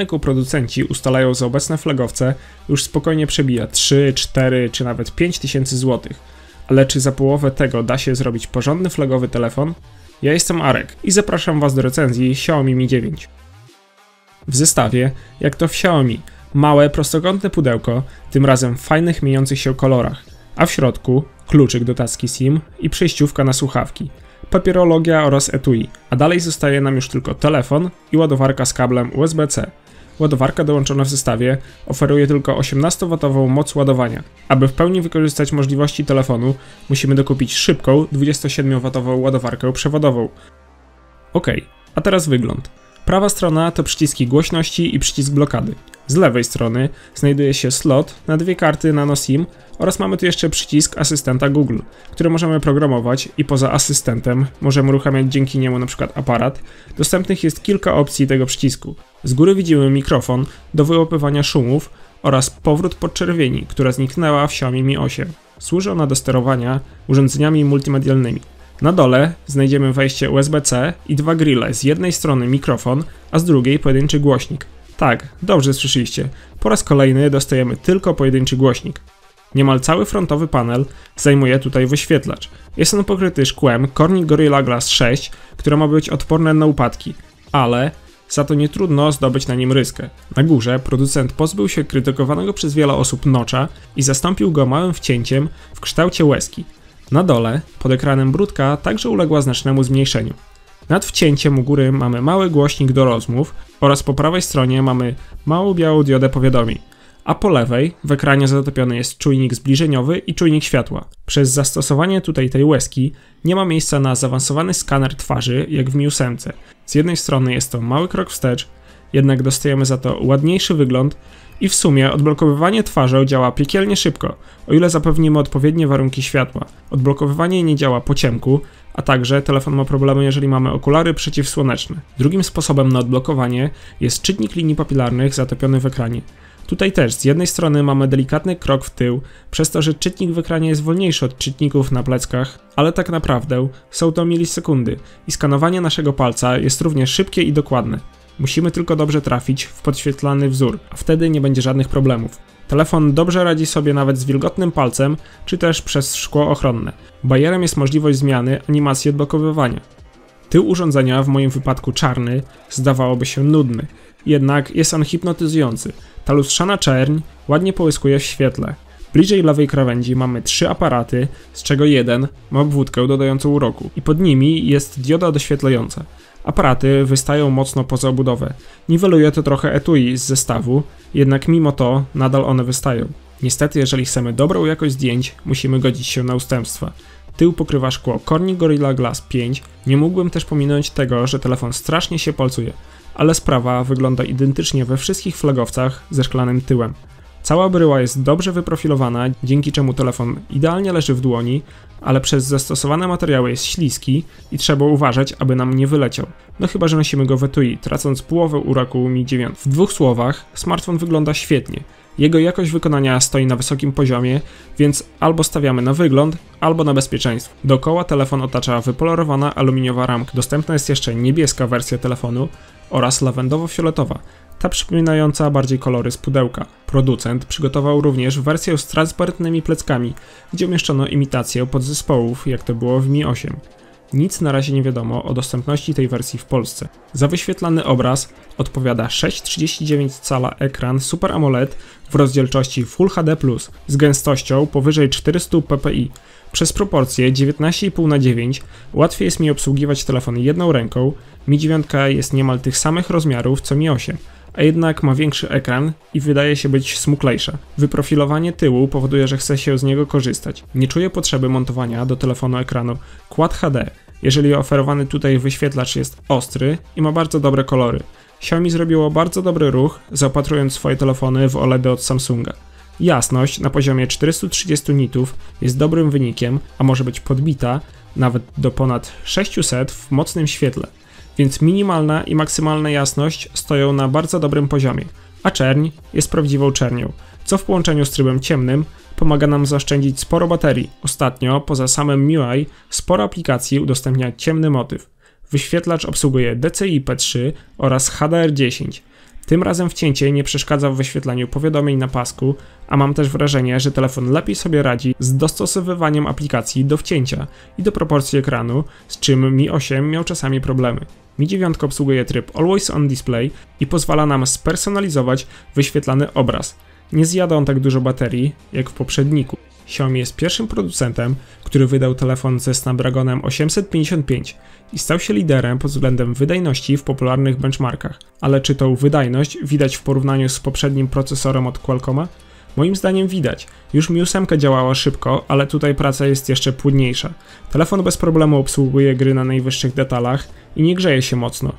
Jaką producenci ustalają za obecne flagowce, już spokojnie przebija 3, 4 czy nawet 5 tysięcy złotych. Ale czy za połowę tego da się zrobić porządny flagowy telefon? Ja jestem Arek i zapraszam Was do recenzji Xiaomi Mi 9. W zestawie, jak to w Xiaomi, małe, prostokątne pudełko, tym razem w fajnych, mieniących się kolorach, a w środku kluczyk do taski SIM i przejściówka na słuchawki, papierologia oraz etui, a dalej zostaje nam już tylko telefon i ładowarka z kablem USB-C. Ładowarka dołączona w zestawie oferuje tylko 18W moc ładowania. Aby w pełni wykorzystać możliwości telefonu, musimy dokupić szybką 27W ładowarkę przewodową. Ok, a teraz wygląd. Prawa strona to przyciski głośności i przycisk blokady. Z lewej strony znajduje się slot na dwie karty nano SIM oraz mamy tu jeszcze przycisk asystenta Google, który możemy programować i poza asystentem możemy uruchamiać dzięki niemu np. aparat. Dostępnych jest kilka opcji tego przycisku. Z góry widzimy mikrofon do wyłapywania szumów oraz powrót podczerwieni, która zniknęła w Xiaomi Mi 8. Służy ona do sterowania urządzeniami multimedialnymi. Na dole znajdziemy wejście USB-C i dwa grille, z jednej strony mikrofon, a z drugiej pojedynczy głośnik. Tak, dobrze słyszeliście. Po raz kolejny dostajemy tylko pojedynczy głośnik. Niemal cały frontowy panel zajmuje tutaj wyświetlacz. Jest on pokryty szkłem Corning Gorilla Glass 6, które ma być odporne na upadki, ale za to nie trudno zdobyć na nim ryskę. Na górze producent pozbył się krytykowanego przez wiele osób nocza i zastąpił go małym wcięciem w kształcie łezki. Na dole, pod ekranem brudka, także uległa znacznemu zmniejszeniu. Nad wcięciem u góry mamy mały głośnik do rozmów oraz po prawej stronie mamy małą białą diodę powiadomień, a po lewej w ekranie zatopiony jest czujnik zbliżeniowy i czujnik światła. Przez zastosowanie tutaj tej łezki nie ma miejsca na zaawansowany skaner twarzy jak w Mi 8. Z jednej strony jest to mały krok wstecz, jednak dostajemy za to ładniejszy wygląd i w sumie odblokowywanie twarzy działa piekielnie szybko, o ile zapewnimy odpowiednie warunki światła. Odblokowywanie nie działa po ciemku, a także telefon ma problemy, jeżeli mamy okulary przeciwsłoneczne. Drugim sposobem na odblokowanie jest czytnik linii papilarnych zatopiony w ekranie. Tutaj też z jednej strony mamy delikatny krok w tył, przez to, że czytnik w ekranie jest wolniejszy od czytników na pleckach, ale tak naprawdę są to milisekundy i skanowanie naszego palca jest również szybkie i dokładne. Musimy tylko dobrze trafić w podświetlany wzór, a wtedy nie będzie żadnych problemów. Telefon dobrze radzi sobie nawet z wilgotnym palcem, czy też przez szkło ochronne. Bajerem jest możliwość zmiany animacji odblokowywania. Tył urządzenia, w moim wypadku czarny, zdawałoby się nudny, jednak jest on hipnotyzujący. Ta lustrzana czerń ładnie połyskuje w świetle. Bliżej lewej krawędzi mamy trzy aparaty, z czego jeden ma obwódkę dodającą uroku i pod nimi jest dioda doświetlająca. Aparaty wystają mocno poza obudowę. Niweluje to trochę etui z zestawu, jednak mimo to nadal one wystają. Niestety, jeżeli chcemy dobrą jakość zdjęć, musimy godzić się na ustępstwa. Tył pokrywa szkło Corning Gorilla Glass 5. Nie mógłbym też pominąć tego, że telefon strasznie się palcuje, ale sprawa wygląda identycznie we wszystkich flagowcach ze szklanym tyłem. Cała bryła jest dobrze wyprofilowana, dzięki czemu telefon idealnie leży w dłoni, ale przez zastosowane materiały jest śliski i trzeba uważać, aby nam nie wyleciał. No chyba, że nosimy go w etui, tracąc połowę uroku Mi 9. W dwóch słowach, smartfon wygląda świetnie. Jego jakość wykonania stoi na wysokim poziomie, więc albo stawiamy na wygląd, albo na bezpieczeństwo. Dookoła telefon otacza wypolerowana aluminiowa ramka. Dostępna jest jeszcze niebieska wersja telefonu oraz lawendowo-fioletowa ta przypominająca bardziej kolory z pudełka. Producent przygotował również wersję z transparentnymi pleckami, gdzie umieszczono imitację podzespołów, jak to było w Mi 8. Nic na razie nie wiadomo o dostępności tej wersji w Polsce. Za wyświetlany obraz odpowiada 6,39 cala ekran Super AMOLED w rozdzielczości Full HD+, z gęstością powyżej 400 ppi. Przez proporcję 19,5 na 9 łatwiej jest mi obsługiwać telefon jedną ręką, Mi 9 jest niemal tych samych rozmiarów co Mi 8, a jednak ma większy ekran i wydaje się być smuklejsza. Wyprofilowanie tyłu powoduje, że chce się z niego korzystać. Nie czuję potrzeby montowania do telefonu ekranu Quad HD, jeżeli oferowany tutaj wyświetlacz jest ostry i ma bardzo dobre kolory. Xiaomi zrobiło bardzo dobry ruch, zaopatrując swoje telefony w OLED od Samsunga. Jasność na poziomie 430 nitów jest dobrym wynikiem, a może być podbita nawet do ponad 600 w mocnym świetle więc minimalna i maksymalna jasność stoją na bardzo dobrym poziomie, a czerń jest prawdziwą czernią, co w połączeniu z trybem ciemnym pomaga nam zaoszczędzić sporo baterii. Ostatnio, poza samym MIUI, sporo aplikacji udostępnia ciemny motyw. Wyświetlacz obsługuje DCI P3 oraz HDR10. Tym razem wcięcie nie przeszkadza w wyświetlaniu powiadomień na pasku, a mam też wrażenie, że telefon lepiej sobie radzi z dostosowywaniem aplikacji do wcięcia i do proporcji ekranu, z czym Mi 8 miał czasami problemy. Mi 9 obsługuje tryb Always On Display i pozwala nam spersonalizować wyświetlany obraz. Nie zjada on tak dużo baterii jak w poprzedniku. Xiaomi jest pierwszym producentem, który wydał telefon ze Snapdragonem 855 i stał się liderem pod względem wydajności w popularnych benchmarkach. Ale czy tą wydajność widać w porównaniu z poprzednim procesorem od Qualcomma? Moim zdaniem widać. Już Mi 8 działała szybko, ale tutaj praca jest jeszcze płynniejsza. Telefon bez problemu obsługuje gry na najwyższych detalach i nie grzeje się mocno.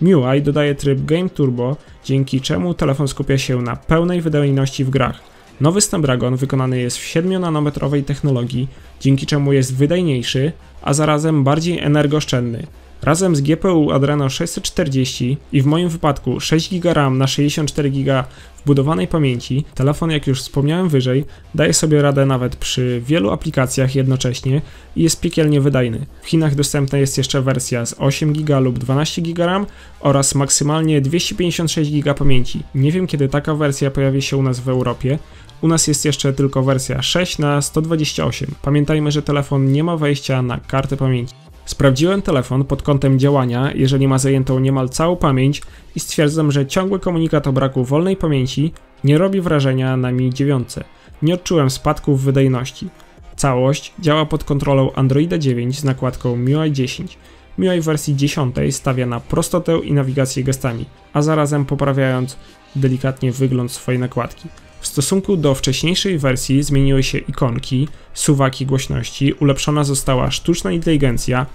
MIUI dodaje tryb Game Turbo, dzięki czemu telefon skupia się na pełnej wydajności w grach. Nowy Snapdragon wykonany jest w 7-nanometrowej technologii, dzięki czemu jest wydajniejszy, a zarazem bardziej energooszczędny. Razem z GPU Adreno 640 i w moim wypadku 6 GB RAM na 64 GB wbudowanej pamięci, telefon jak już wspomniałem wyżej, daje sobie radę nawet przy wielu aplikacjach jednocześnie i jest piekielnie wydajny. W Chinach dostępna jest jeszcze wersja z 8 GB lub 12 GB RAM oraz maksymalnie 256 GB pamięci. Nie wiem kiedy taka wersja pojawi się u nas w Europie, u nas jest jeszcze tylko wersja 6 na 128. Pamiętajmy, że telefon nie ma wejścia na kartę pamięci. Sprawdziłem telefon pod kątem działania, jeżeli ma zajętą niemal całą pamięć i stwierdzam, że ciągły komunikat o braku wolnej pamięci nie robi wrażenia na Mi 9. Nie odczułem spadków wydajności. Całość działa pod kontrolą Androida 9 z nakładką MIUI 10. MIUI wersji 10 stawia na prostotę i nawigację gestami, a zarazem poprawiając delikatnie wygląd swojej nakładki. W stosunku do wcześniejszej wersji zmieniły się ikonki, suwaki głośności, ulepszona została sztuczna inteligencja,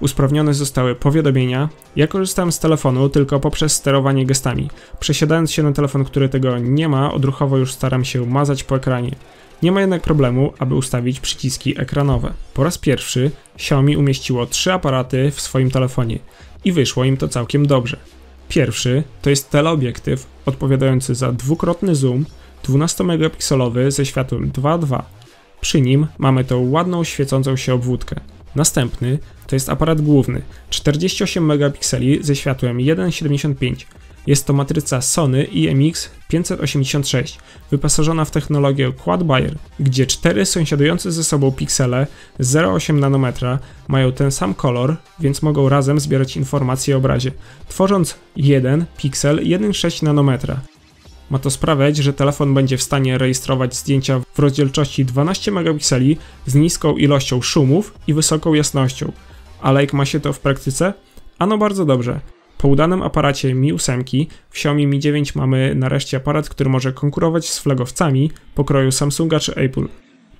usprawnione zostały powiadomienia. Ja korzystałem z telefonu tylko poprzez sterowanie gestami. Przesiadając się na telefon, który tego nie ma, odruchowo już staram się mazać po ekranie. Nie ma jednak problemu, aby ustawić przyciski ekranowe. Po raz pierwszy Xiaomi umieściło trzy aparaty w swoim telefonie i wyszło im to całkiem dobrze. Pierwszy to jest teleobiektyw odpowiadający za dwukrotny zoom, 12-megapikselowy ze światłem 2.2. Przy nim mamy tą ładną świecącą się obwódkę. Następny to jest aparat główny, 48 megapikseli ze światłem 1.75. Jest to matryca Sony IMX 586, wyposażona w technologię Quad Bayer, gdzie cztery sąsiadujące ze sobą piksele 0,8 nanometra mają ten sam kolor, więc mogą razem zbierać informacje o obrazie, tworząc jeden piksel 1,6 nanometra. Ma to sprawiać, że telefon będzie w stanie rejestrować zdjęcia w rozdzielczości 12 megapikseli z niską ilością szumów i wysoką jasnością. Ale jak ma się to w praktyce? Ano bardzo dobrze. Po udanym aparacie Mi 8 w Xiaomi Mi 9 mamy nareszcie aparat, który może konkurować z flagowcami pokroju Samsunga czy Apple.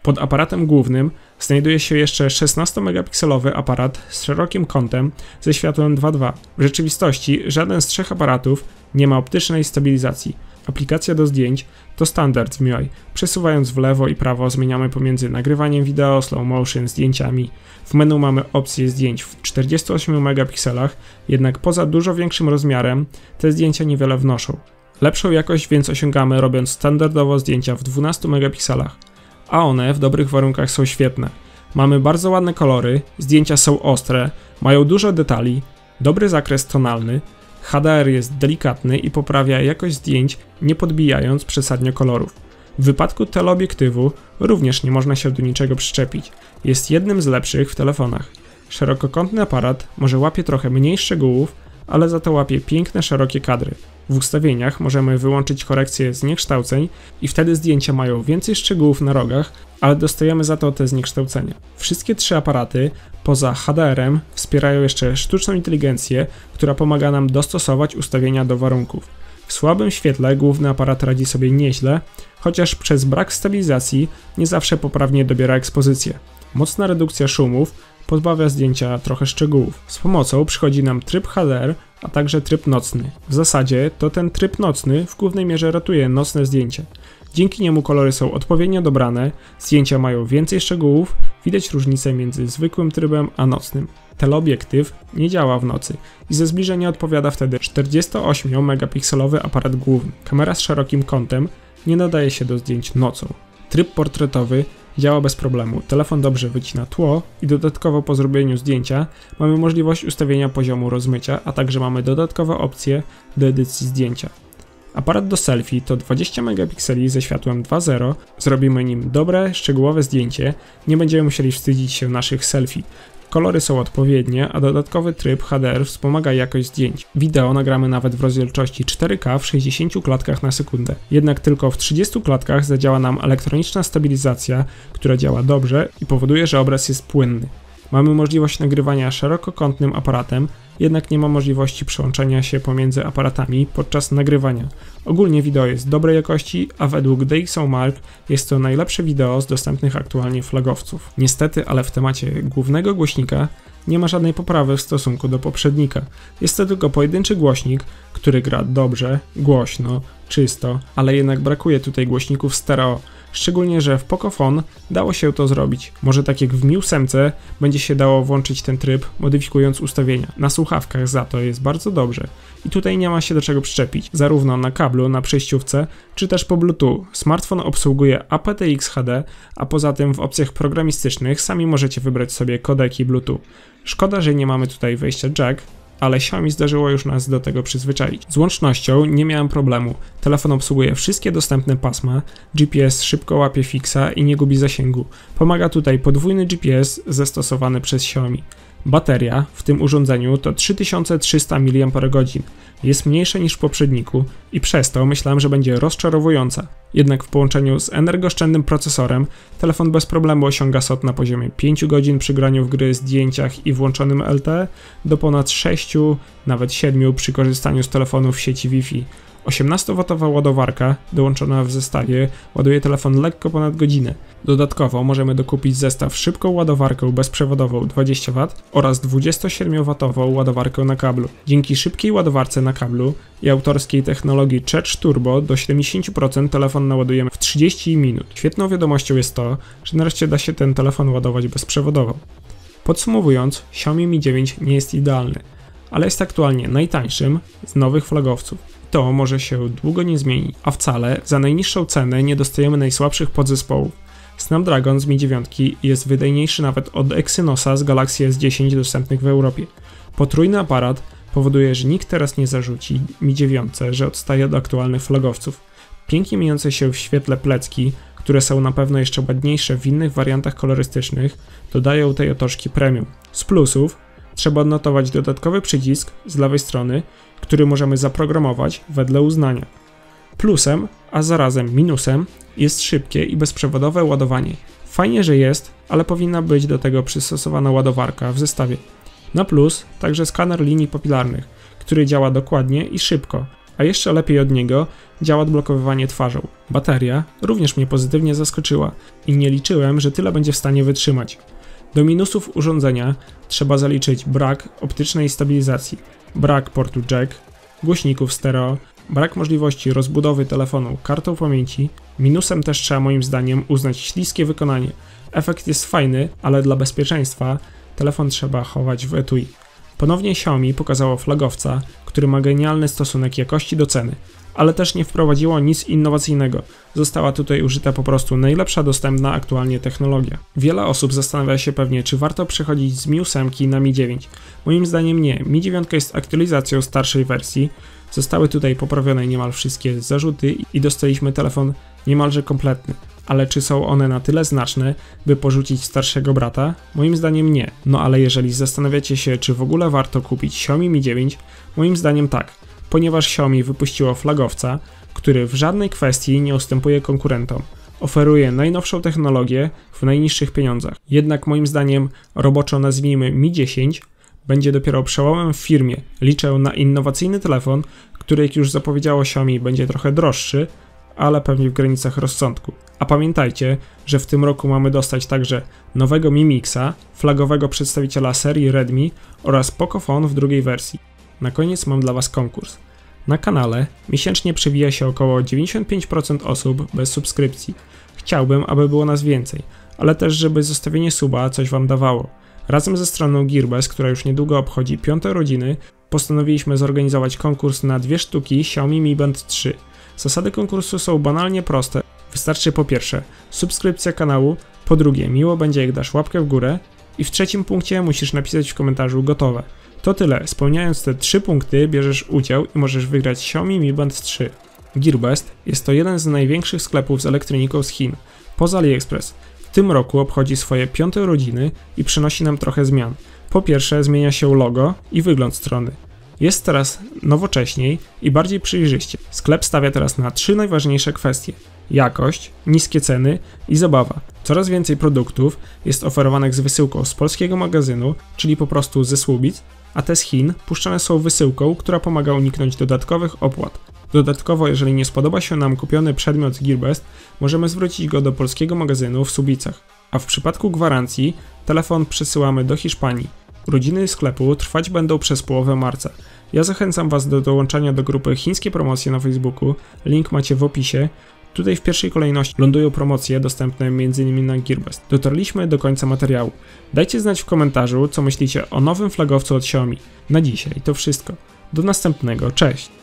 Pod aparatem głównym znajduje się jeszcze 16-megapikselowy aparat z szerokim kątem ze światłem 2.2. W rzeczywistości żaden z trzech aparatów nie ma optycznej stabilizacji. Aplikacja do zdjęć to standard w MIUI. Przesuwając w lewo i prawo zmieniamy pomiędzy nagrywaniem wideo, slow motion, zdjęciami. W menu mamy opcję zdjęć w 48 megapikselach, jednak poza dużo większym rozmiarem te zdjęcia niewiele wnoszą. Lepszą jakość więc osiągamy robiąc standardowo zdjęcia w 12 megapikselach, a one w dobrych warunkach są świetne. Mamy bardzo ładne kolory, zdjęcia są ostre, mają dużo detali, dobry zakres tonalny, HDR jest delikatny i poprawia jakość zdjęć, nie podbijając przesadnie kolorów. W wypadku teleobiektywu również nie można się do niczego przyczepić. Jest jednym z lepszych w telefonach. Szerokokątny aparat może łapie trochę mniej szczegółów, ale za to łapie piękne, szerokie kadry. W ustawieniach możemy wyłączyć korekcję zniekształceń i wtedy zdjęcia mają więcej szczegółów na rogach, ale dostajemy za to te zniekształcenia. Wszystkie trzy aparaty, poza HDR-em, wspierają jeszcze sztuczną inteligencję, która pomaga nam dostosować ustawienia do warunków. W słabym świetle główny aparat radzi sobie nieźle, chociaż przez brak stabilizacji nie zawsze poprawnie dobiera ekspozycję. Mocna redukcja szumów pozbawia zdjęcia trochę szczegółów. Z pomocą przychodzi nam tryb HDR, a także tryb nocny. W zasadzie to ten tryb nocny w głównej mierze ratuje nocne zdjęcia. Dzięki niemu kolory są odpowiednio dobrane, zdjęcia mają więcej szczegółów, widać różnicę między zwykłym trybem a nocnym. Teleobiektyw nie działa w nocy i ze zbliżenia odpowiada wtedy 48 megapikselowy aparat główny. Kamera z szerokim kątem nie nadaje się do zdjęć nocą. Tryb portretowy działa bez problemu. Telefon dobrze wycina tło i dodatkowo po zrobieniu zdjęcia mamy możliwość ustawienia poziomu rozmycia, a także mamy dodatkowe opcje do edycji zdjęcia. Aparat do selfie to 20 megapikseli ze światłem 2.0, zrobimy nim dobre, szczegółowe zdjęcie, nie będziemy musieli wstydzić się naszych selfie. Kolory są odpowiednie, a dodatkowy tryb HDR wspomaga jakość zdjęć. Wideo nagramy nawet w rozdzielczości 4K w 60 klatkach na sekundę. Jednak tylko w 30 klatkach zadziała nam elektroniczna stabilizacja, która działa dobrze i powoduje, że obraz jest płynny. Mamy możliwość nagrywania szerokokątnym aparatem, jednak nie ma możliwości przełączania się pomiędzy aparatami podczas nagrywania. Ogólnie wideo jest dobrej jakości, a według DxOMark jest to najlepsze wideo z dostępnych aktualnie flagowców. Niestety, ale w temacie głównego głośnika nie ma żadnej poprawy w stosunku do poprzednika. Jest to tylko pojedynczy głośnik, który gra dobrze, głośno, czysto, ale jednak brakuje tutaj głośników stereo szczególnie, że w Pocophone dało się to zrobić. Może tak jak w Mi 8 będzie się dało włączyć ten tryb, modyfikując ustawienia. Na słuchawkach za to jest bardzo dobrze. I tutaj nie ma się do czego przyczepić, zarówno na kablu, na przejściówce, czy też po Bluetooth. Smartfon obsługuje aptX HD, a poza tym w opcjach programistycznych sami możecie wybrać sobie kodeki Bluetooth. Szkoda, że nie mamy tutaj wejścia jack, ale Xiaomi zdarzyło już nas do tego przyzwyczaić. Z łącznością nie miałem problemu. Telefon obsługuje wszystkie dostępne pasma, GPS szybko łapie fixa i nie gubi zasięgu. Pomaga tutaj podwójny GPS zastosowany przez Xiaomi. Bateria w tym urządzeniu to 3300 mAh. Jest mniejsza niż w poprzedniku i przez to myślałem, że będzie rozczarowująca. Jednak w połączeniu z energooszczędnym procesorem telefon bez problemu osiąga SOT na poziomie 5 godzin przy graniu w gry, zdjęciach i włączonym LTE do ponad 6, nawet 7 przy korzystaniu z telefonu w sieci Wi-Fi. 18W ładowarka dołączona w zestawie ładuje telefon lekko ponad godzinę. Dodatkowo możemy dokupić zestaw szybką ładowarkę bezprzewodową 20W oraz 27W ładowarkę na kablu. Dzięki szybkiej ładowarce na kablu i autorskiej technologii Charge Turbo do 70% telefon naładujemy w 30 minut. Świetną wiadomością jest to, że nareszcie da się ten telefon ładować bezprzewodowo. Podsumowując, Xiaomi Mi 9 nie jest idealny, ale jest aktualnie najtańszym z nowych flagowców to może się długo nie zmieni, a wcale za najniższą cenę nie dostajemy najsłabszych podzespołów. Snapdragon z Mi 9 jest wydajniejszy nawet od Exynosa z Galaxy S10 dostępnych w Europie. Potrójny aparat powoduje, że nikt teraz nie zarzuci Mi 9, że odstaje od aktualnych flagowców. Pięknie mieniące się w świetle plecki, które są na pewno jeszcze ładniejsze w innych wariantach kolorystycznych, dodają tej otoczki premium. Z plusów trzeba odnotować dodatkowy przycisk z lewej strony, który możemy zaprogramować wedle uznania. Plusem, a zarazem minusem, jest szybkie i bezprzewodowe ładowanie. Fajnie, że jest, ale powinna być do tego przystosowana ładowarka w zestawie. Na plus także skaner linii papilarnych, który działa dokładnie i szybko, a jeszcze lepiej od niego działa odblokowywanie twarzą. Bateria również mnie pozytywnie zaskoczyła i nie liczyłem, że tyle będzie w stanie wytrzymać. Do minusów urządzenia trzeba zaliczyć brak optycznej stabilizacji, brak portu jack, głośników stereo, brak możliwości rozbudowy telefonu kartą pamięci. Minusem też trzeba moim zdaniem uznać śliskie wykonanie. Efekt jest fajny, ale dla bezpieczeństwa telefon trzeba chować w etui. Ponownie Xiaomi pokazało flagowca, który ma genialny stosunek jakości do ceny ale też nie wprowadziło nic innowacyjnego. Została tutaj użyta po prostu najlepsza dostępna aktualnie technologia. Wiele osób zastanawia się pewnie, czy warto przechodzić z Mi 8 na Mi 9. Moim zdaniem nie. Mi 9 jest aktualizacją starszej wersji. Zostały tutaj poprawione niemal wszystkie zarzuty i dostaliśmy telefon niemalże kompletny. Ale czy są one na tyle znaczne, by porzucić starszego brata? Moim zdaniem nie. No ale jeżeli zastanawiacie się, czy w ogóle warto kupić Xiaomi Mi 9, moim zdaniem tak ponieważ Xiaomi wypuściło flagowca, który w żadnej kwestii nie ustępuje konkurentom. Oferuje najnowszą technologię w najniższych pieniądzach. Jednak moim zdaniem roboczo nazwijmy Mi 10 będzie dopiero przełomem w firmie. Liczę na innowacyjny telefon, który jak już zapowiedziało Xiaomi będzie trochę droższy, ale pewnie w granicach rozsądku. A pamiętajcie, że w tym roku mamy dostać także nowego Mi Mixa, flagowego przedstawiciela serii Redmi oraz Pocophone w drugiej wersji. Na koniec mam dla Was konkurs. Na kanale miesięcznie przewija się około 95% osób bez subskrypcji. Chciałbym, aby było nas więcej, ale też, żeby zostawienie suba coś Wam dawało. Razem ze stroną Gearbest, która już niedługo obchodzi piąte rodziny, postanowiliśmy zorganizować konkurs na dwie sztuki Xiaomi Mi Band 3. Zasady konkursu są banalnie proste. Wystarczy po pierwsze subskrypcja kanału, po drugie miło będzie jak dasz łapkę w górę i w trzecim punkcie musisz napisać w komentarzu gotowe. To tyle. Spełniając te trzy punkty, bierzesz udział i możesz wygrać Xiaomi Mi Band 3. Gearbest jest to jeden z największych sklepów z elektroniką z Chin, poza AliExpress. W tym roku obchodzi swoje piąte urodziny i przynosi nam trochę zmian. Po pierwsze, zmienia się logo i wygląd strony. Jest teraz nowocześniej i bardziej przejrzyście. Sklep stawia teraz na trzy najważniejsze kwestie: jakość, niskie ceny i zabawa. Coraz więcej produktów jest oferowanych z wysyłką z polskiego magazynu, czyli po prostu ze Słubic, a te z Chin puszczane są wysyłką, która pomaga uniknąć dodatkowych opłat. Dodatkowo, jeżeli nie spodoba się nam kupiony przedmiot Gearbest, możemy zwrócić go do polskiego magazynu w Subicach. A w przypadku gwarancji, telefon przesyłamy do Hiszpanii. Urodziny sklepu trwać będą przez połowę marca. Ja zachęcam Was do dołączania do grupy Chińskie Promocje na Facebooku, link macie w opisie. Tutaj w pierwszej kolejności lądują promocje dostępne m.in. na Gearbest. Dotarliśmy do końca materiału. Dajcie znać w komentarzu, co myślicie o nowym flagowcu od Xiaomi. Na dzisiaj to wszystko. Do następnego, cześć!